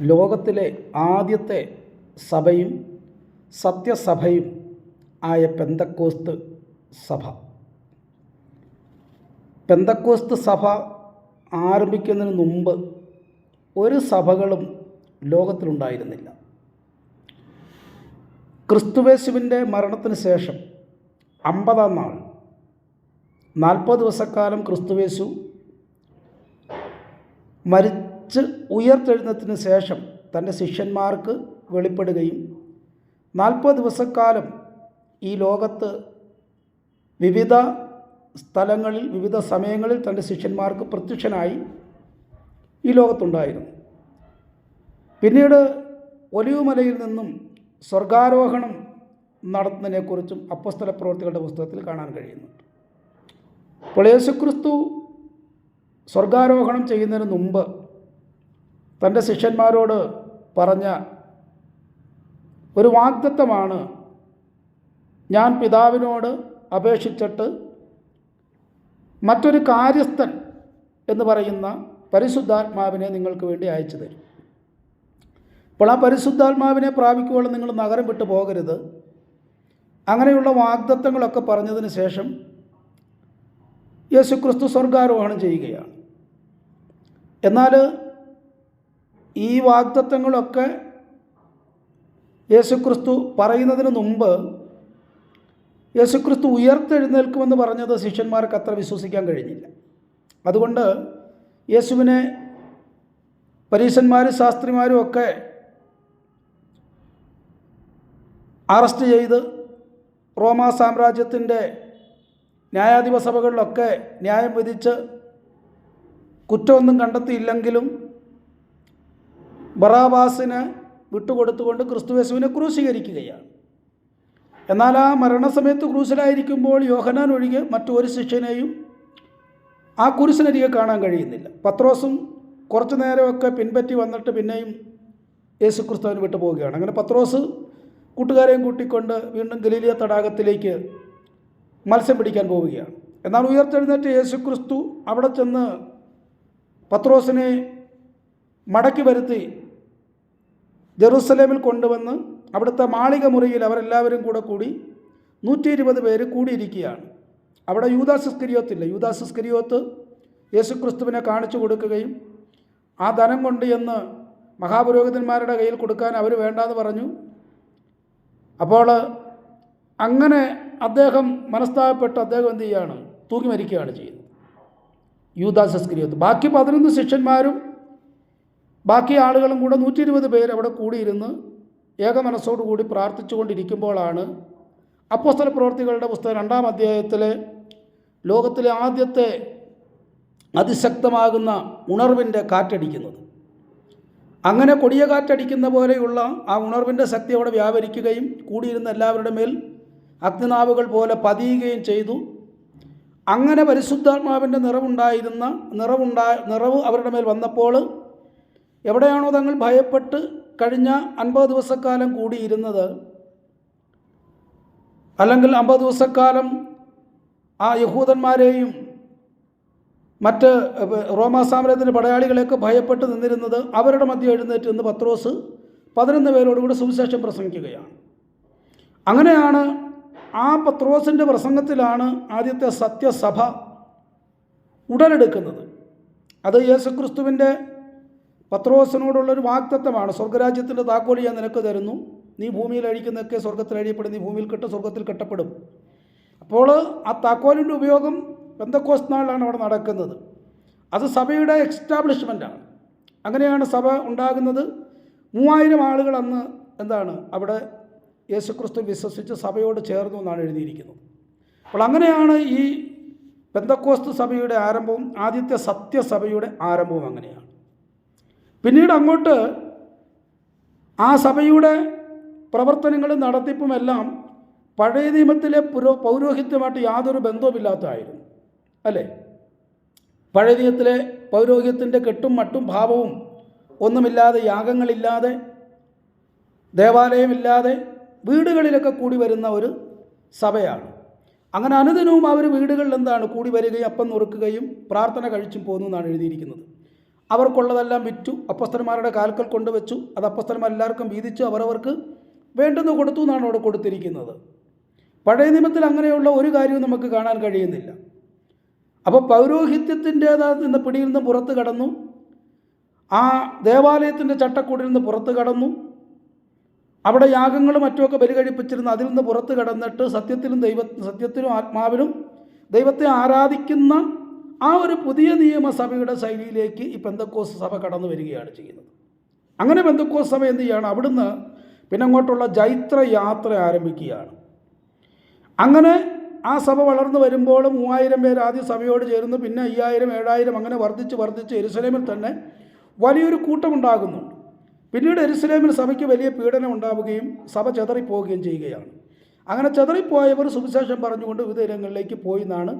ലോകത്തിലെ ആദ്യത്തെ സഭയും സത്യസഭയും ആയ പെന്തക്കോസ്ത് സഭ. പെന്തക്കോസ്ത് സഭ ആരംഭിക്കുന്നതിന് മുമ്പ് ഒരു സഭകളും ലോകത്തിലുണ്ടായിരുന്നില്ല. ക്രിസ്തുവേശുവിന്റെ മരണത്തിന് ശേഷം അമ്പതാം നാൾ നാൽപ്പത് ദിവസക്കാലം ക്രിസ്തുവേശു മരിച്ച് ഉയർത്തെഴുന്നതിന് ശേഷം തന്റെ ശിഷ്യന്മാർക്ക് വെളിപ്പെടുകയും നാൽപ്പത് ദിവസക്കാലം ഈ ലോകത്ത് വിവിധ സ്ഥലങ്ങളിൽ വിവിധ സമയങ്ങളിൽ തന്റെ ശിഷ്യന്മാർക്ക് പ്രത്യക്ഷനായി ഈ ലോകത്തുണ്ടായിരുന്നു. പിന്നീട് ഒലിവുമലയിൽ നിന്നും സ്വർഗാരോഹണം നടത്തുന്നതിനെക്കുറിച്ചും അപ്പസ്തല പ്രവർത്തികളുടെ പുസ്തകത്തിൽ കാണാൻ കഴിയുന്നുണ്ട് അപ്പോൾ യേശുക്രിസ്തു സ്വർഗാരോഹണം ചെയ്യുന്നതിന് മുമ്പ് തന്റെ ശിഷ്യന്മാരോട് പറഞ്ഞ ഒരു വാഗ്ദത്തമാണ് ഞാൻ പിതാവിനോട് അപേക്ഷിച്ചിട്ട് മറ്റൊരു കാര്യസ്ഥൻ എന്ന് പറയുന്ന പരിശുദ്ധാത്മാവിനെ നിങ്ങൾക്ക് വേണ്ടി അയച്ചു തരും. അപ്പോൾ ആ പരിശുദ്ധാത്മാവിനെ പ്രാപിക്കുവോളം നിങ്ങൾ നഗരം വിട്ട് പോകരുത്. അങ്ങനെയുള്ള വാഗ്ദത്തങ്ങളൊക്കെ പറഞ്ഞതിന് ശേഷം യേശുക്രിസ്തു സ്വർഗാരോഹണം ചെയ്യുകയാണ്. എന്നാൽ ഈ വാഗ്ദത്തങ്ങളൊക്കെ യേശുക്രിസ്തു പറയുന്നതിന് മുമ്പ് യേശുക്രിസ്തു ഉയർത്തെഴുന്നേൽക്കുമെന്ന് പറഞ്ഞത് ശിഷ്യന്മാർക്ക് അത്ര വിശ്വസിക്കാൻ കഴിഞ്ഞില്ല. അതുകൊണ്ട് യേശുവിനെ പരീശന്മാരും ശാസ്ത്രിമാരും ഒക്കെ അറസ്റ്റ് ചെയ്ത് റോമാ സാമ്രാജ്യത്തിന്റെ ന്യായാധിപ സഭകളിലൊക്കെ ന്യായം വിധിച്ച് കുറ്റമൊന്നും കണ്ടെത്തിയില്ലെങ്കിലും ബറാബാസിന് വിട്ടുകൊടുത്തുകൊണ്ട് ക്രിസ്തുവേശുവിനെ ക്രൂശീകരിക്കുകയാണ്. എന്നാൽ ആ മരണസമയത്ത് ക്രൂശിലായിരിക്കുമ്പോൾ യോഹനാൻ ഒഴികെ മറ്റൊരു ശിഷ്യനെയും ആ കുരിശിനരികെ കാണാൻ കഴിയുന്നില്ല. പത്രോസും കുറച്ചു നേരമൊക്കെ പിൻപറ്റി വന്നിട്ട് പിന്നെയും യേശു ക്രിസ്തുവിന് വിട്ടു പോവുകയാണ് അങ്ങനെ പത്രോസ് കൂട്ടുകാരെയും കൂട്ടിക്കൊണ്ട് വീണ്ടും ഗലീലിയ തടാകത്തിലേക്ക് മത്സ്യം പിടിക്കാൻ പോവുകയാണ്. എന്നാൽ ഉയർത്തെഴുന്നേറ്റ് യേശു ക്രിസ്തു അവിടെ ചെന്ന് പത്രോസിനെ മടക്കി വരുത്തി ജെറൂസലേമിൽ കൊണ്ടുവന്ന് അവിടുത്തെ മാളിക മുറിയിൽ അവരെല്ലാവരും കൂടെ കൂടി നൂറ്റി ഇരുപത് പേര് കൂടിയിരിക്കുകയാണ്. അവിടെ യൂദാസിസ്കരിയോത്തില്ല യൂദാസിസ്കരിയോത്ത് യേശു ക്രിസ്തുവിനെ കാണിച്ചു കൊടുക്കുകയും ആ ധനം കൊണ്ട് എന്ന് മഹാപുരോഹിതന്മാരുടെ കയ്യിൽ കൊടുക്കാൻ അവർ വേണ്ടാന്ന് പറഞ്ഞു. അപ്പോൾ അങ്ങനെ അദ്ദേഹം മനസ്താപപ്പെട്ട് അദ്ദേഹം എന്ത് ചെയ്യുകയാണ് തൂങ്ങി മരിക്കുകയാണ് ചെയ്യുന്നത്. യൂദാസസ്കരിയോത്ത് ബാക്കി പതിനൊന്ന് ശിഷ്യന്മാരും ബാക്കി ആളുകളും കൂടെ നൂറ്റി ഇരുപത് പേര് അവിടെ കൂടിയിരുന്ന് ഏകമനസ്സോടുകൂടി പ്രാർത്ഥിച്ചുകൊണ്ടിരിക്കുമ്പോഴാണ് അപ്പോസ്തല പ്രവർത്തികളുടെ പുസ്തകം രണ്ടാം അധ്യായത്തിലെ ലോകത്തിലെ ആദ്യത്തെ അതിശക്തമാകുന്ന ഉണർവിന്റെ കാറ്റടിക്കുന്നത്. അങ്ങനെ കൊടിയ കാറ്റടിക്കുന്ന പോലെയുള്ള ആ ഉണർവിന്റെ ശക്തി അവിടെ വ്യാപരിക്കുകയും കൂടിയിരുന്ന എല്ലാവരുടെ മേൽ അഗ്നിനാവുകൾ പോലെ പതിയുകയും ചെയ്തു. അങ്ങനെ പരിശുദ്ധാത്മാവിന്റെ നിറവുണ്ടായിരുന്ന നിറവുണ്ടായ നിറവ് അവരുടെ മേൽ വന്നപ്പോൾ എവിടെയാണോ തങ്ങൾ ഭയപ്പെട്ട് കഴിഞ്ഞ അൻപത് ദിവസക്കാലം കൂടിയിരുന്നത്? അല്ലെങ്കിൽ അമ്പത് ദിവസക്കാലം ആ യഹൂദന്മാരെയും മറ്റ് റോമാ സാമ്രാജ്യത്തിന്റെ പടയാളികളെയൊക്കെ ഭയപ്പെട്ട് നിന്നിരുന്നത് അവരുടെ മധ്യ എഴുന്നേറ്റ് നിന്ന് പത്രോസ് പതിനൊന്ന് പേരോടുകൂടി സുവിശേഷം പ്രസംഗിക്കുകയാണ്. അങ്ങനെയാണ് ആ പത്രോസിന്റെ പ്രസംഗത്തിലാണ് ആദ്യത്തെ സത്യസഭ ഉടലെടുക്കുന്നത്. അത് യേശുക്രിസ്തുവിന്റെ പത്രോസിനോടുള്ളൊരു വാക്തത്വമാണ് സ്വർഗരാജ്യത്തിന്റെ താക്കോൽ ഞാൻ നിനക്ക് തരുന്നു. നീ ഭൂമിയിൽ അഴിക്കുന്നതൊക്കെ സ്വർഗത്തിൽ അഴിയപ്പെടും നീ ഭൂമിയിൽ കെട്ട് സ്വർഗത്തിൽ കെട്ടപ്പെടും. അപ്പോൾ ആ താക്കോലിന്റെ ഉപയോഗം പെന്തക്കോസ് നാളിലാണ് അവിടെ നടക്കുന്നത്. അത് സഭയുടെ എക്സ്റ്റാബ്ലിഷ്മെന്റാണ് അങ്ങനെയാണ് സഭ ഉണ്ടാകുന്നത്. മൂവായിരം ആളുകൾ അന്ന് എന്താണ് അവിടെ യേശുക്രിസ്തു വിശ്വസിച്ച് സഭയോട് ചേർന്നു എന്നാണ് എഴുതിയിരിക്കുന്നത്. അപ്പോൾ അങ്ങനെയാണ് ഈ ബന്ധക്കോസ്തു സഭയുടെ ആരംഭവും ആദ്യത്തെ സത്യസഭയുടെ ആരംഭവും അങ്ങനെയാണ്. പിന്നീട് അങ്ങോട്ട് ആ സഭയുടെ പ്രവർത്തനങ്ങളും നടത്തിപ്പുമെല്ലാം പഴയ നിയമത്തിലെ പുരോ പൗരോഹിത്യമായിട്ട് യാതൊരു ബന്ധവുമില്ലാത്തതായിരുന്നു. അല്ലേ? പഴയ നിയമത്തിലെ പൗരോഹിത്യത്തിന്റെ കെട്ടും മട്ടും ഭാവവും ഒന്നുമില്ലാതെ യാഗങ്ങളില്ലാതെ ദേവാലയമില്ലാതെ വീടുകളിലൊക്കെ കൂടി വരുന്ന ഒരു സഭയാണ്. അങ്ങനെ അനുദിനവും അവർ വീടുകളിൽ എന്താണ്? കൂടി വരികയും അപ്പം നുറുക്കുകയും പ്രാർത്ഥന കഴിച്ചും പോകുന്നു എന്നാണ് എഴുതിയിരിക്കുന്നത്. അവർക്കുള്ളതെല്ലാം വിറ്റു. അപ്പസ്തന്മാരുടെ കാൽക്കൽ കൊണ്ടുവച്ചു. അത് അപ്പസ്തന്മാർ എല്ലാവർക്കും വീതിച്ചു. അവരവർക്ക് വേണ്ടെന്ന് കൊടുത്തു എന്നാണ് അവിടെ കൊടുത്തിരിക്കുന്നത്. പഴയ നിയമത്തിൽ അങ്ങനെയുള്ള ഒരു കാര്യവും നമുക്ക് കാണാൻ കഴിയുന്നില്ല. അപ്പോൾ പൗരോഹിത്യത്തിന്റേതാകുന്ന പിടിയിൽ നിന്ന് പുറത്ത് കടന്നു. ആ ദേവാലയത്തിന്റെ ചട്ടക്കൂടിൽ നിന്ന് പുറത്ത് കടന്നു. അവിടെ യാഗങ്ങളും മറ്റുമൊക്കെ ബലി കഴിപ്പിച്ചിരുന്നു അതിൽ നിന്ന് പുറത്ത് കടന്നിട്ട് സത്യത്തിലും ദൈവ സത്യത്തിലും ആത്മാവിലും ദൈവത്തെ ആരാധിക്കുന്ന ആ ഒരു പുതിയ നിയമസഭയുടെ ശൈലിയിലേക്ക് ഈ പെന്തക്കോസ് സഭ കടന്നു വരികയാണ് ചെയ്യുന്നത്. അങ്ങനെ ബന്ധക്കോസ് സഭ എന്ത് ചെയ്യുകയാണ് അവിടുന്ന് പിന്നെ അങ്ങോട്ടുള്ള ജൈത്ര യാത്ര ആരംഭിക്കുകയാണ്. അങ്ങനെ ആ സഭ വളർന്നു വരുമ്പോൾ മൂവായിരം പേർ ആദ്യം സഭയോട് ചേരുന്നു പിന്നെ അയ്യായിരം ഏഴായിരം അങ്ങനെ വർദ്ധിച്ച് വർദ്ധിച്ച് എരുസലേമിൽ തന്നെ വലിയൊരു കൂട്ടമുണ്ടാകുന്നുണ്ട്. പിന്നീട് എരുസലേമിൽ സഭയ്ക്ക് വലിയ പീഡനം ഉണ്ടാവുകയും സഭ ചെതറിപ്പോവുകയും ചെയ്യുകയാണ്. അങ്ങനെ ചെതറിപ്പോയവർ സുവിശേഷം പറഞ്ഞുകൊണ്ട് വിവിധ ഇടങ്ങളിലേക്ക് പോയി എന്നാണ്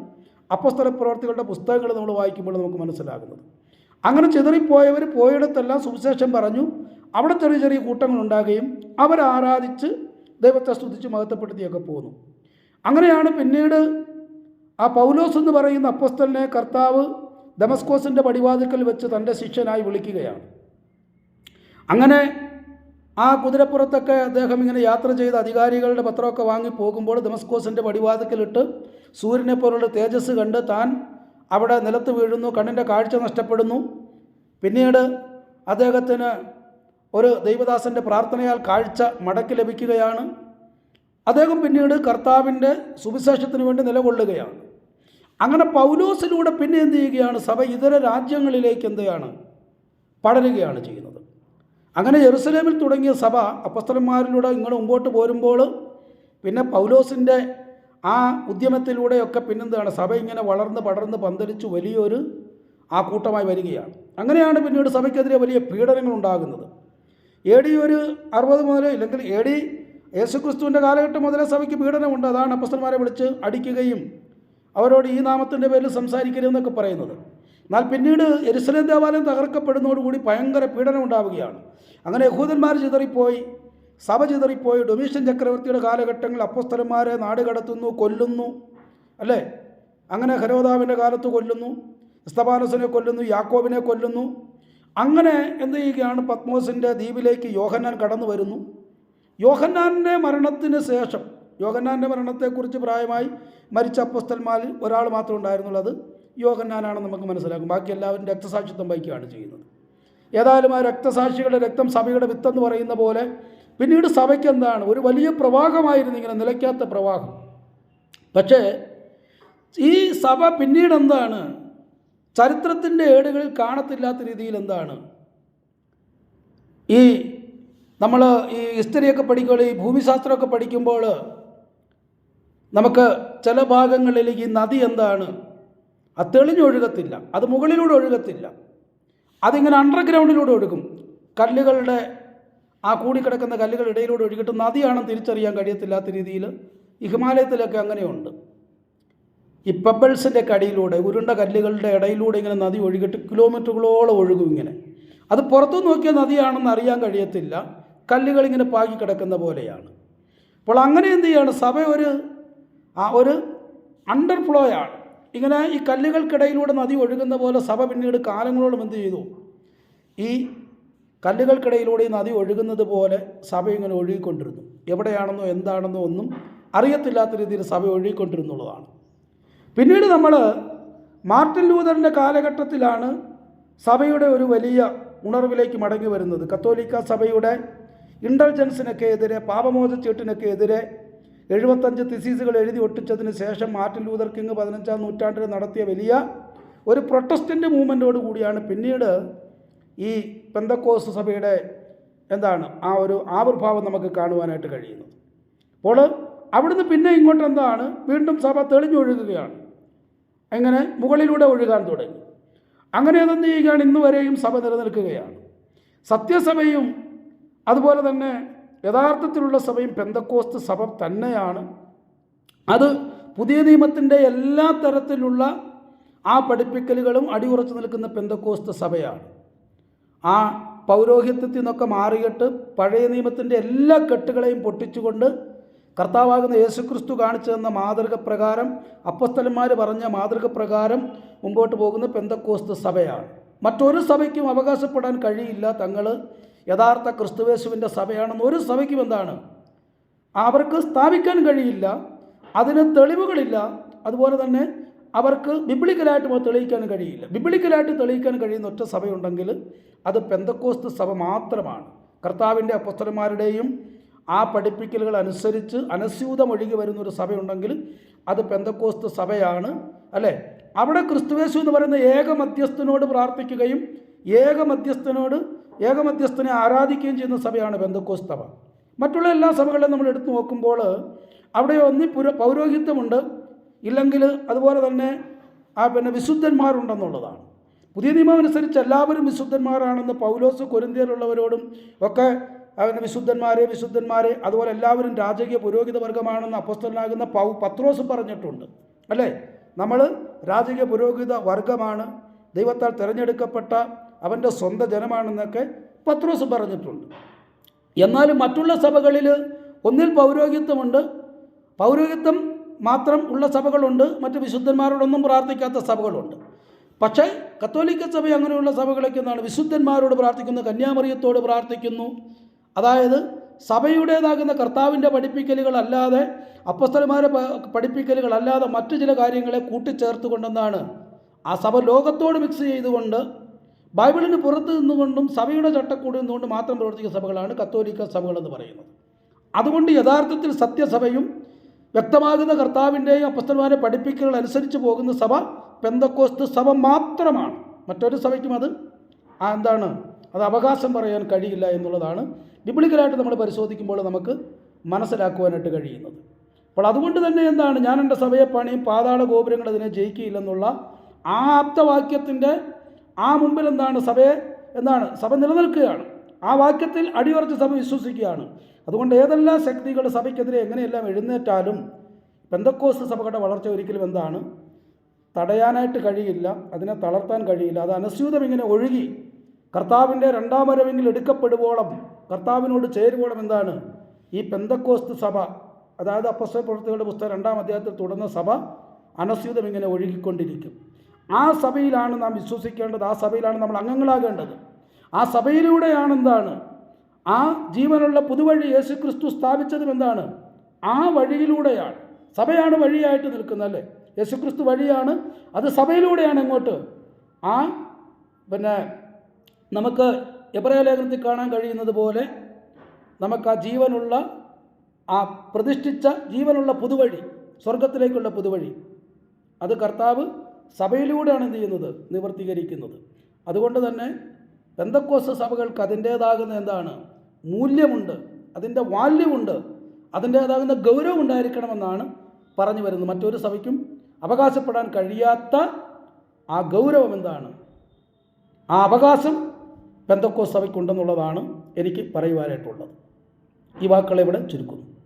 അപ്പസ്തല പ്രവർത്തികളുടെ പുസ്തകങ്ങൾ നമ്മൾ വായിക്കുമ്പോൾ നമുക്ക് മനസ്സിലാകുന്നത്. അങ്ങനെ ചിതറിപ്പോയവർ പോയിടത്തെല്ലാം സുവിശേഷം പറഞ്ഞു. അവിടെ ചെറിയ ചെറിയ കൂട്ടങ്ങൾ ഉണ്ടാകുകയും അവരെ ആരാധിച്ച് ദൈവത്തെ സ്തുതിച്ച് മഹത്വപ്പെടുത്തിയൊക്കെ പോന്നു. അങ്ങനെയാണ് പിന്നീട് ആ പൗലോസ് എന്ന് പറയുന്ന അപ്പസ്തലിനെ കർത്താവ് ദമസ്കോസിന്റെ പടിവാതിക്കൽ വെച്ച് തന്റെ ശിഷ്യനായി വിളിക്കുകയാണ്. അങ്ങനെ ആ കുതിരപ്പുറത്തൊക്കെ അദ്ദേഹം ഇങ്ങനെ യാത്ര ചെയ്ത് അധികാരികളുടെ പത്രമൊക്കെ വാങ്ങി പോകുമ്പോൾ ദമസ്കോസിന്റെ പടിവാതിക്കലിട്ട് സൂര്യനെ പോലുള്ള തേജസ് കണ്ട് താൻ അവിടെ നിലത്ത് വീഴുന്നു കണ്ണിന്റെ കാഴ്ച നഷ്ടപ്പെടുന്നു. പിന്നീട് അദ്ദേഹത്തിന് ഒരു ദൈവദാസന്റെ പ്രാർത്ഥനയാൽ കാഴ്ച മടക്കി ലഭിക്കുകയാണ്. അദ്ദേഹം പിന്നീട് കർത്താവിന്റെ സുവിശേഷത്തിന് വേണ്ടി നിലകൊള്ളുകയാണ്. അങ്ങനെ പൗലോസിലൂടെ പിന്നെ എന്ത് ചെയ്യുകയാണ്? സഭ ഇതര രാജ്യങ്ങളിലേക്ക് എന്തെയാണ് പടരുകയാണ് ചെയ്യുന്നത്. അങ്ങനെ ജെറുസലേമിൽ തുടങ്ങിയ സഭ അപ്പസ്തലന്മാരിലൂടെ ഇങ്ങോട്ട് മുമ്പോട്ട് പോരുമ്പോൾ പിന്നെ പൗലോസിന്റെ ആ ഉദ്യമത്തിലൂടെയൊക്കെ പിന്നെന്താണ് സഭ ഇങ്ങനെ വളർന്ന് പടർന്ന് പന്തലിച്ച് വലിയൊരു ആ കൂട്ടമായി വരികയാണ്. അങ്ങനെയാണ് പിന്നീട് സഭയ്ക്കെതിരെ വലിയ പീഡനങ്ങൾ ഉണ്ടാകുന്നത്. എ ഡി ഒരു അറുപത് മുതൽ ഇല്ലെങ്കിൽ എ ഡി യേശുക്രിസ്തുവിന്റെ കാലഘട്ടം മുതലേ സഭയ്ക്ക് പീഡനമുണ്ട്. അതാണ് അപ്പസ്തന്മാരെ വിളിച്ച് അടിക്കുകയും അവരോട് ഈ നാമത്തിന്റെ പേരിൽ സംസാരിക്കരുതെന്നൊക്കെ പറയുന്നത്. എന്നാൽ പിന്നീട് എരുസലേം ദേവാലയം തകർക്കപ്പെടുന്നതോടുകൂടി ഭയങ്കര പീഡനം ഉണ്ടാവുകയാണ്. അങ്ങനെ യഹൂദന്മാർ ചിതറിപ്പോയി സഭ ചിതറിപ്പോയി ഡൊമീഷ്യൻ ചക്രവർത്തിയുടെ കാലഘട്ടങ്ങളിൽ അപ്പസ്തലന്മാരെ നാട് കടത്തുന്നു കൊല്ലുന്നു അല്ലേ? അങ്ങനെ ഹരോദാവിന്റെ കാലത്ത് കൊല്ലുന്നു ഇസ്തബാനസിനെ കൊല്ലുന്നു യാക്കോബിനെ കൊല്ലുന്നു. അങ്ങനെ എന്ത് ചെയ്യുകയാണ്? പത്മോസിന്റെ ദ്വീപിലേക്ക് യോഹന്നാൻ കടന്നു വരുന്നു. യോഹന്നാന്റെ മരണത്തിന് ശേഷം യോഹന്നാന്റെ മരണത്തെക്കുറിച്ച് പ്രായമായി മരിച്ച അപ്പസ്തന്മാരിൽ ഒരാൾ മാത്രമേ ഉണ്ടായിരുന്നുള്ളൂ. അത് യോഹന്നാനാണെന്ന് നമുക്ക് മനസ്സിലാക്കും. ബാക്കി എല്ലാവരും രക്തസാക്ഷിത്വം വഹിക്കുകയാണ് ചെയ്യുന്നത്. ഏതായാലും ആ രക്തസാക്ഷികളുടെ രക്തം സഭയുടെ വിത്തെന്ന് പറയുന്ന പോലെ പിന്നീട് സഭയ്ക്ക് എന്താണ്? ഒരു വലിയ പ്രവാഹമായിരുന്നു ഇങ്ങനെ നിലയ്ക്കാത്ത പ്രവാഹം. പക്ഷേ ഈ സഭ പിന്നീട് എന്താണ്? ചരിത്രത്തിന്റെ ഏടുകളിൽ കാണത്തില്ലാത്ത രീതിയിൽ എന്താണ്? ഈ നമ്മൾ ഈ ഹിസ്റ്ററിയൊക്കെ പഠിക്കുമ്പോൾ ഈ ഭൂമിശാസ്ത്രമൊക്കെ പഠിക്കുമ്പോൾ നമുക്ക് ചില ഭാഗങ്ങളിൽ ഈ നദി എന്താണ്? അത് തെളിഞ്ഞൊഴുകത്തില്ല അത് മുകളിലൂടെ ഒഴുകത്തില്ല. അതിങ്ങനെ അണ്ടർഗ്രൗണ്ടിലൂടെ ഒഴുകും. കല്ലുകളുടെ ആ കൂടിക്കിടക്കുന്ന കല്ലുകൾ ഇടയിലൂടെ ഒഴുകിയിട്ട് നദിയാണെന്ന് തിരിച്ചറിയാൻ കഴിയത്തില്ലാത്ത രീതിയിൽ ഹിമാലയത്തിലൊക്കെ അങ്ങനെയുണ്ട്. ഈ പെബിൾസിന്റെ കടിയിലൂടെ ഉരുണ്ട കല്ലുകളുടെ ഇടയിലൂടെ ഇങ്ങനെ നദി ഒഴുകിട്ട് കിലോമീറ്ററുകളോളം ഒഴുകും ഇങ്ങനെ. അത് പുറത്തു നോക്കിയ നദിയാണെന്ന് അറിയാൻ കഴിയത്തില്ല. കല്ലുകൾ ഇങ്ങനെ പാകി കിടക്കുന്ന പോലെയാണ്. അപ്പോൾ അങ്ങനെ എന്ത് ചെയ്യാണ്? സഭ ഒരു ആ ഒരു അണ്ടർഫ്ലോ ആണ്. ഇങ്ങനെ ഈ കല്ലുകൾക്കിടയിലൂടെ നദി ഒഴുകുന്ന പോലെ സഭ പിന്നീട് കാലങ്ങളോളം എന്ത് ചെയ്തു? ഈ കല്ലുകൾക്കിടയിലൂടെ ഈ നദി ഒഴുകുന്നത് പോലെ സഭ ഇങ്ങനെ ഒഴുകിക്കൊണ്ടിരുന്നു. എവിടെയാണെന്നോ എന്താണെന്നോ ഒന്നും അറിയത്തില്ലാത്ത രീതിയിൽ സഭ ഒഴുകിക്കൊണ്ടിരുന്നുള്ളതാണ്. പിന്നീട് നമ്മൾ മാർട്ടിൻ ലൂതറിന്റെ കാലഘട്ടത്തിലാണ് സഭയുടെ ഒരു വലിയ ഉണർവിലേക്ക് മടങ്ങി വരുന്നത്. കത്തോലിക്ക സഭയുടെ ഇന്റലിജൻസിനൊക്കെ എതിരെ പാപമോചച്ചീട്ടിനൊക്കെ എതിരെ എഴുപത്തഞ്ച് തിസീസുകൾ എഴുതി ഒട്ടിച്ചതിന് ശേഷം മാർട്ടിൻ ലൂതർ കിങ് പതിനഞ്ചാം നൂറ്റാണ്ടിൽ നടത്തിയ വലിയ ഒരു പ്രൊട്ടസ്റ്റന്റ് മൂവ്മെന്റോട് കൂടിയാണ് പിന്നീട് ഈ പെന്തക്കോസ് സഭയുടെ എന്താണ് ആ ഒരു ആവിർഭാവം നമുക്ക് കാണുവാനായിട്ട് കഴിയുന്നത്. അപ്പോൾ അവിടുന്ന് പിന്നെ ഇങ്ങോട്ട് എന്താണ് വീണ്ടും സഭ തെളിഞ്ഞൊഴുകുകയാണ് എങ്ങനെ? മുകളിലൂടെ ഒഴുകാൻ തുടങ്ങി. അങ്ങനെ അതെന്ത് ചെയ്യുകയാണ്? ഇന്നുവരെയും സഭ നിലനിൽക്കുകയാണ്. സത്യസഭയും അതുപോലെ തന്നെ യഥാർത്ഥത്തിലുള്ള സഭയും പെന്തക്കോസ്ത് സഭ തന്നെയാണ്. അത് പുതിയ നിയമത്തിന്റെ എല്ലാ തരത്തിലുള്ള ആ പഠിപ്പിക്കലുകളും അടിയുറച്ചു നിൽക്കുന്ന പെന്തക്കോസ്ത് സഭയാണ്. ആ പൗരോഹിത്യത്തിൽ നിന്നൊക്കെ മാറിയിട്ട് പഴയ നിയമത്തിന്റെ എല്ലാ കെട്ടുകളെയും പൊട്ടിച്ചുകൊണ്ട് കർത്താവാകുന്ന യേശുക്രിസ്തു കാണിച്ചു തന്ന മാതൃക പ്രകാരം പറഞ്ഞ മാതൃക പ്രകാരം മുമ്പോട്ട് പോകുന്ന പെന്തക്കോസ്ത് സഭയാണ്. മറ്റൊരു സഭയ്ക്കും അവകാശപ്പെടാൻ കഴിയില്ല തങ്ങൾ യഥാർത്ഥ ക്രിസ്തുവേശുവിന്റെ സഭയാണെന്ന് ഒരു സഭയ്ക്കും എന്താണ്? അവർക്ക് സ്ഥാപിക്കാൻ കഴിയില്ല അതിന് തെളിവുകളില്ല അതുപോലെ തന്നെ അവർക്ക് ബിബ്ലിക്കലായിട്ട് തെളിയിക്കാൻ കഴിയില്ല. ബിബ്ലിക്കലായിട്ട് തെളിയിക്കാൻ കഴിയുന്ന ഒറ്റ സഭയുണ്ടെങ്കിൽ അത് പെന്തക്കോസ്ത് സഭ മാത്രമാണ്. കർത്താവിന്റെ അപ്പസ്തലന്മാരുടെയും ആ പഠിപ്പിക്കലുകൾ അനുസരിച്ച് അനസ്യൂതമൊഴുകി വരുന്ന ഒരു സഭയുണ്ടെങ്കിൽ അത് പെന്തക്കോസ്ത് സഭയാണ് അല്ലേ? അവിടെ ക്രിസ്തുവേശു എന്ന് പറയുന്ന ഏക മധ്യസ്ഥനോട് പ്രാർത്ഥിക്കുകയും ഏക മധ്യസ്ഥനോട് ഏക മധ്യസ്ഥനെ ആരാധിക്കുകയും ചെയ്യുന്ന സഭയാണ് പെന്തക്കോസ്ത് സഭ മറ്റുള്ള എല്ലാ സഭകളിലും നമ്മൾ എടുത്തു നോക്കുമ്പോൾ അവിടെ ഒന്നി പുര പൗരോഹിത്യമുണ്ട്. ഇല്ലെങ്കിൽ അതുപോലെ തന്നെ ആ പിന്നെ വിശുദ്ധന്മാരുണ്ടെന്നുള്ളതാണ്. പുതിയ നിയമം അനുസരിച്ച് എല്ലാവരും വിശുദ്ധന്മാരാണെന്ന് പൗലോസ് കൊരിന്തിയരുള്ളവരോടും ഒക്കെ അവന്റെ വിശുദ്ധന്മാരെ വിശുദ്ധന്മാരെ അതുപോലെ എല്ലാവരും രാജകീയ പുരോഹിത വർഗമാണെന്ന് അപ്പസ്തലനാകുന്ന പൗ പത്രോസ് പറഞ്ഞിട്ടുണ്ട്. അല്ലേ? നമ്മൾ രാജകീയ പുരോഹിത വർഗമാണ്. ദൈവത്താൽ തിരഞ്ഞെടുക്കപ്പെട്ട അവന്റെ സ്വന്തം ജനമാണെന്നൊക്കെ പത്രോസ് പറഞ്ഞിട്ടുണ്ട്. എന്നാലും മറ്റുള്ള സഭകളിൽ ഒന്നിൽ പൗരോഹിത്യമുണ്ട്. പൗരോഹിത്യം മാത്രം ഉള്ള സഭകളുണ്ട്. മറ്റ് വിശുദ്ധന്മാരോടൊന്നും പ്രാർത്ഥിക്കാത്ത സഭകളുണ്ട്. പക്ഷേ കത്തോലിക്ക സഭ അങ്ങനെയുള്ള സഭകളൊക്കെ എന്താണ്? വിശുദ്ധന്മാരോട് പ്രാർത്ഥിക്കുന്നു കന്യാമറിയത്തോട് പ്രാർത്ഥിക്കുന്നു. അതായത് സഭയുടേതാകുന്ന കർത്താവിന്റെ പഠിപ്പിക്കലുകളല്ലാതെ അപ്പസ്തലന്മാരെ പഠിപ്പിക്കലുകളല്ലാതെ മറ്റു ചില കാര്യങ്ങളെ കൂട്ടിച്ചേർത്തുകൊണ്ടെന്നാണ് ആ സഭ ലോകത്തോട് മിക്സ് ചെയ്തുകൊണ്ട് ബൈബിളിന് പുറത്ത് നിന്നുകൊണ്ടും സഭയുടെ ചട്ടക്കൂട് നിന്നുകൊണ്ട് മാത്രം പ്രവർത്തിക്കുന്ന സഭകളാണ് കത്തോലിക്ക സഭകളെന്ന് പറയുന്നത്. അതുകൊണ്ട് യഥാർത്ഥത്തിൽ സത്യസഭയും വ്യക്തമാകുന്ന കർത്താവിന്റെയും അപ്പസ്തന്മാരെ പഠിപ്പിക്കലുകൾ അനുസരിച്ച് പോകുന്ന സഭ പെന്തക്കോസ്ത് സഭ മാത്രമാണ്. മറ്റൊരു സഭയ്ക്കും അത് എന്താണ് അത് അവകാശം പറയാൻ കഴിയില്ല എന്നുള്ളതാണ് ബിബ്ലിക്കലായിട്ട് നമ്മൾ പരിശോധിക്കുമ്പോൾ നമുക്ക് മനസ്സിലാക്കുവാനായിട്ട് കഴിയുന്നത്. അപ്പോൾ അതുകൊണ്ട് തന്നെ എന്താണ് ഞാൻ എന്റെ സഭയെ പണിയും പാതാള ഗോപുരങ്ങൾ അതിനെ ജയിക്കുകയില്ലെന്നുള്ള ആ ആപ്തവാക്യത്തിന്റെ ആ മുമ്പിൽ എന്താണ് സഭയെ എന്താണ്? സഭ നിലനിൽക്കുകയാണ്. ആ വാക്യത്തിൽ അടിയുറച്ച് സഭ വിശ്വസിക്കുകയാണ്. അതുകൊണ്ട് ഏതെല്ലാം ശക്തികൾ സഭയ്ക്കെതിരെ എങ്ങനെയെല്ലാം എഴുന്നേറ്റാലും പെന്തക്കോസ് സഭകളുടെ വളർച്ച ഒരിക്കലും എന്താണ്? തടയാനായിട്ട് കഴിയില്ല. അതിനെ തളർത്താൻ കഴിയില്ല. അത് അനസ്യൂതം ഇങ്ങനെ ഒഴുകി കർത്താവിന്റെ രണ്ടാം വരവെങ്കിൽ എടുക്കപ്പെടുവോളം കർത്താവിനോട് ചേരുവോളം എന്താണ്? ഈ പെന്തക്കോസ്ത് സഭ അതായത് അപ്പസ്വ പ്രവൃത്തികളുടെ പുസ്തകം രണ്ടാം അധ്യായത്തിൽ തുടർന്ന സഭ അനസ്യൂതം ഇങ്ങനെ ഒഴുകിക്കൊണ്ടിരിക്കും. ആ സഭയിലാണ് നാം വിശ്വസിക്കേണ്ടത് ആ സഭയിലാണ് നമ്മൾ അംഗങ്ങളാകേണ്ടത്. ആ സഭയിലൂടെയാണ് എന്താണ്? ആ ജീവനുള്ള പുതുവഴി യേശു ക്രിസ്തു സ്ഥാപിച്ചതും എന്താണ്? ആ വഴിയിലൂടെയാണ്. സഭയാണ് വഴിയായിട്ട് നിൽക്കുന്നത് അല്ലേ? യേശു ക്രിസ്തു വഴിയാണ്. അത് സഭയിലൂടെയാണ് എങ്ങോട്ട്? ആ പിന്നെ നമുക്ക് എബ്രായ ലേഖനത്തിൽ കാണാൻ കഴിയുന്നത് പോലെ നമുക്ക് ആ ജീവനുള്ള ആ പ്രതിഷ്ഠിച്ച ജീവനുള്ള പുതുവഴി സ്വർഗത്തിലേക്കുള്ള പുതുവഴി. അത് കർത്താവ് സഭയിലൂടെയാണ് എന്ത് ചെയ്യുന്നത്? നിവർത്തീകരിക്കുന്നത്. അതുകൊണ്ട് തന്നെ പെന്തക്കോസ് സഭകൾക്ക് അതിന്റേതാകുന്ന എന്താണ്? മൂല്യമുണ്ട്. അതിന്റെ വാല്യമുണ്ട്. അതിന്റേതാകുന്ന ഗൗരവം ഉണ്ടായിരിക്കണമെന്നാണ് പറഞ്ഞു വരുന്നത്. മറ്റൊരു സഭയ്ക്കും അവകാശപ്പെടാൻ കഴിയാത്ത ആ ഗൗരവം എന്താണ്? ആ അവകാശം പെന്തക്കോസ് സഭയ്ക്കുണ്ടെന്നുള്ളതാണ് എനിക്ക് പറയുവാനായിട്ടുള്ളത്. ഈ വാക്കുകളെ ഇവിടെ ചുരുക്കുന്നു.